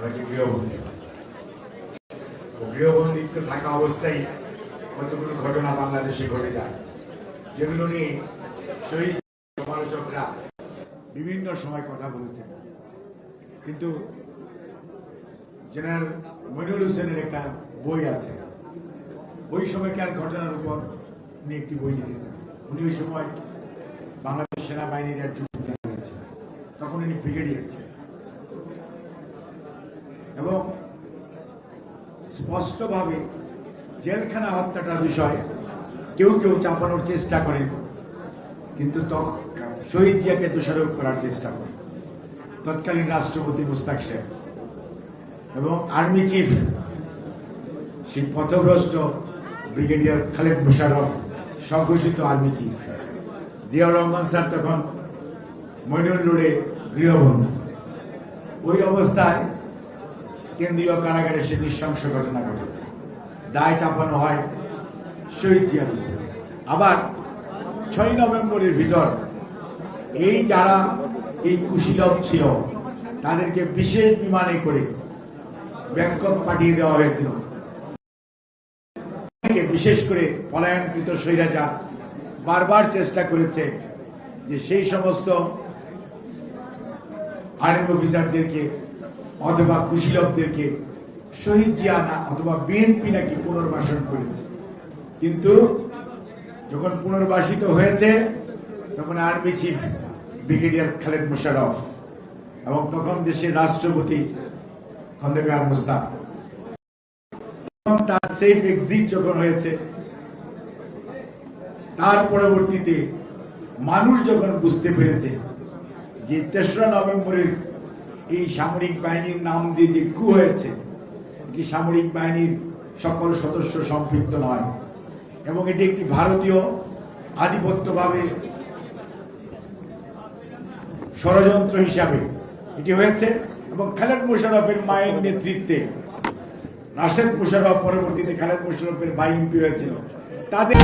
গৃহবন্দী? থাকা অবস্থায় কতগুলো ঘটনা বাংলাদেশে ঘটে যায়। যেগুলো নিয়ে শহীদ সমালোচকরা বিভিন্ন সময় কথা বলেছেন। কিন্তু জেনারেল হোসেনের একটা বই আছে। ওই সময়কার ঘটনার উপর উনি একটি বই লিখেছেন। উনি ওই সময় বাংলাদেশ সেনাবাহিনীর একজন তখন উনি ব্রিগেডিয়ার ছিলেন। এবং স্পষ্টভাবে জেলখানা হত্যাটার বিষয় কেউ কেউ চাপানোর চেষ্টা করেন কিন্তু শহীদ জিয়াকে দোষারোপ করার চেষ্টা করেন তৎকালীন রাষ্ট্রপতি মুস্তাক সাহেব এবং আর্মি চিফ সেই পথভ্রষ্ট ব্রিগেডিয়ার খালেদ মুশারফ স্বঘোষিত army chief. Ziaur Rahman sir তখন মইনুল রোডে গৃহবন্দী ওই অবস্থায় কেন্দ্রীয় কারাগারে সে নৃশংস ঘটনা ঘটেছে। দায় চাপানো হয় শহীদ জিয়ার আবার ছয় নভেম্বরের ভিতর এই যারা এই কুশীলভ ছিল, তাদেরকে বিশেষ বিমানে করে ব্যাংকক পাঠিয়ে দেওয়া হয়েছিল। বিশেষ করে পলায়নকৃত স্বৈরাচার বারবার চেষ্টা করেছে যে সেই সমস্ত আর্মি অফিসারদেরকে অথবা কুশীলভদেরকে শহীদ জিয়া না অথবা বিএনপি নাকি পুনর্বাসন করেছে। কিন্তু যখন পুনর্বাসিত হয়েছে, তখন army chief brigadier Khaled Musharraf এবং তখন দেশের রাষ্ট্রপতি খন্দকার মুস্তাক তার সেফ এক্সিট যখন হয়েছে, তার পরবর্তীতে মানুষ যখন বুঝতে পেরেছে যে তেসরা নভেম্বরের এই সামরিক বাহিনীর নাম দিয়ে যে কু হয়েছে কি সামরিক বাহিনীর সকল সদস্য সম্পৃক্ত নয় এবং এটি একটি ভারতীয় আধিপত্যভাবে ষড়যন্ত্র হিসাবে এটি হয়েছে এবং খালেদ মুশারফের মায়ের নেতৃত্বে, রাশেদ মুশারফ পরবর্তীতে খালেদ মুশারফের ভাই হয়েছিল। তাদের